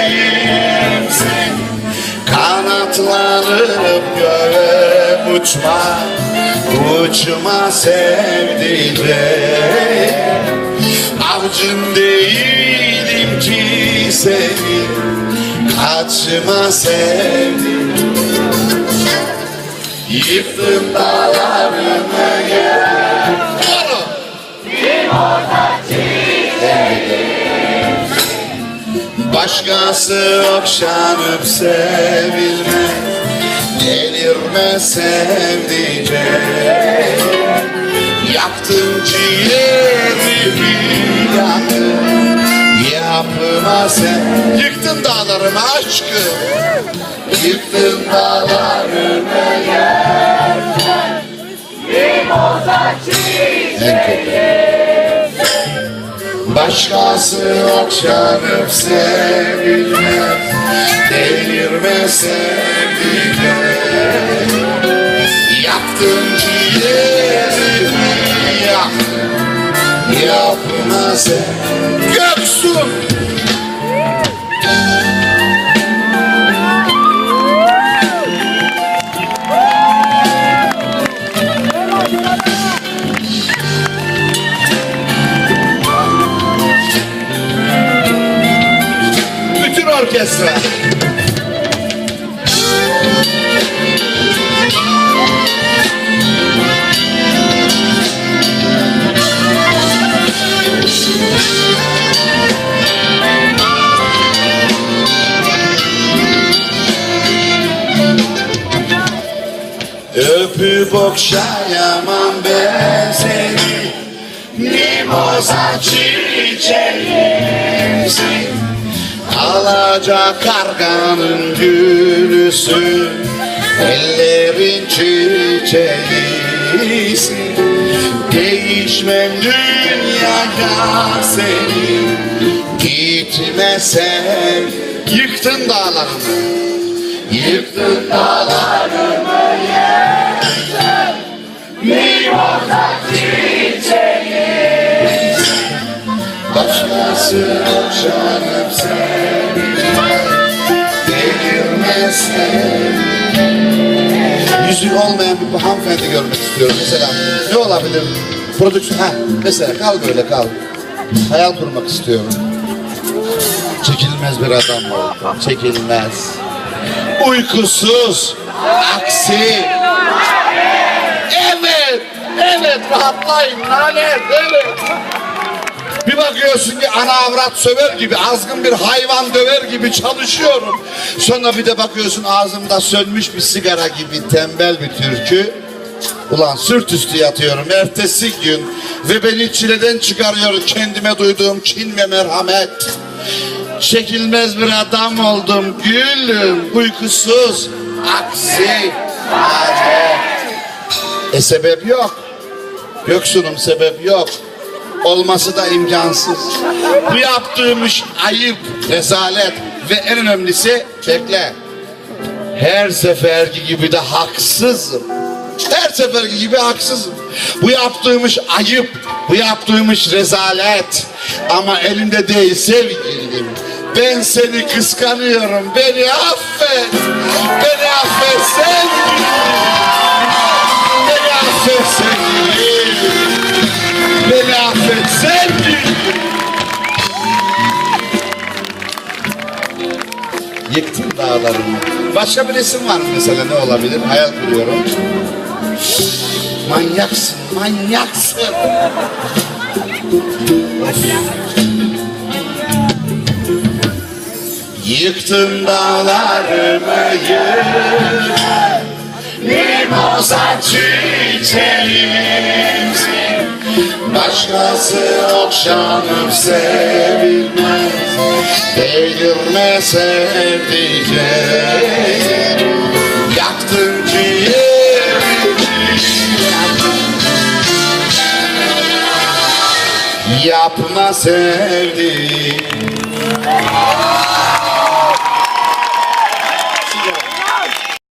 çiçeğimsin Kanatlanıp göğe uçma Uçma sevdiceğim Avcın değilim ki seni Kaçma sevdim Yıktın dağlarımı yer Başkası okşanıp sevilmez Delirme sevdiceğim Yaktın ciğerimi yakın Yapma sen. Yıktın dağlarımı aşkım Yıktın dağlarımı En kötü Başkası okşanıp sevilmez Delirme sevdiğine Yaktın ciğerimi yaktın Yapma sen orkestra Öpüp okşayamam ben seni Mimoza çiçeğimsin Alaca karganın gülüsün Ellerin çiçeğisin Değişmem dünyaya senin Gitmesen Yıktın dağlarımı Yıktın dağlarımı yersen Mimoza çiçeğisin Başkası okşanıp sevilmez Delirmesin Yüzü olmayan bir hanımefendi görmek istiyorum. Mesela Ne olabilir? Prodüksiyon, ha mesela kal böyle kal. Hayal kurmak istiyorum. Çekilmez bir adam ol Çekilmez. Uykusuz Aksi. Evet Evet rahatlayın lanet evet bir bakıyorsun ki ana avrat söver gibi, azgın bir hayvan döver gibi çalışıyorum. Sonra bir de bakıyorsun ağzımda sönmüş bir sigara gibi tembel bir türkü. Ulan sırt üstü yatıyorum ertesi gün ve beni çileden çıkarıyor kendime duyduğum kin ve merhamet. Çekilmez bir adam oldum gülüm, uykusuz, aksi. E sebep yok. Göksun'um sebep yok. Olması da imkansız. Bu yaptığım ayıp, rezalet ve en önemlisi bekle. Her seferki gibi de haksızım. Her seferki gibi haksızım. Bu yaptığım ayıp, bu yaptığım rezalet. Ama elinde değil sevgilim. Ben seni kıskanıyorum. Beni affet. Beni affet sevgilim. Yıktın dağlarımı. Başka bir resim var mı mesela ne olabilir? Hayal kuruyorum. Manyaksın, manyaksın. Yıktın dağlarımı yık Mimoza çiçeğimsin Başkası okşanıp sevilmez Delirme sevdiceğim Yaktın ciğerimi Yapma sevdiğim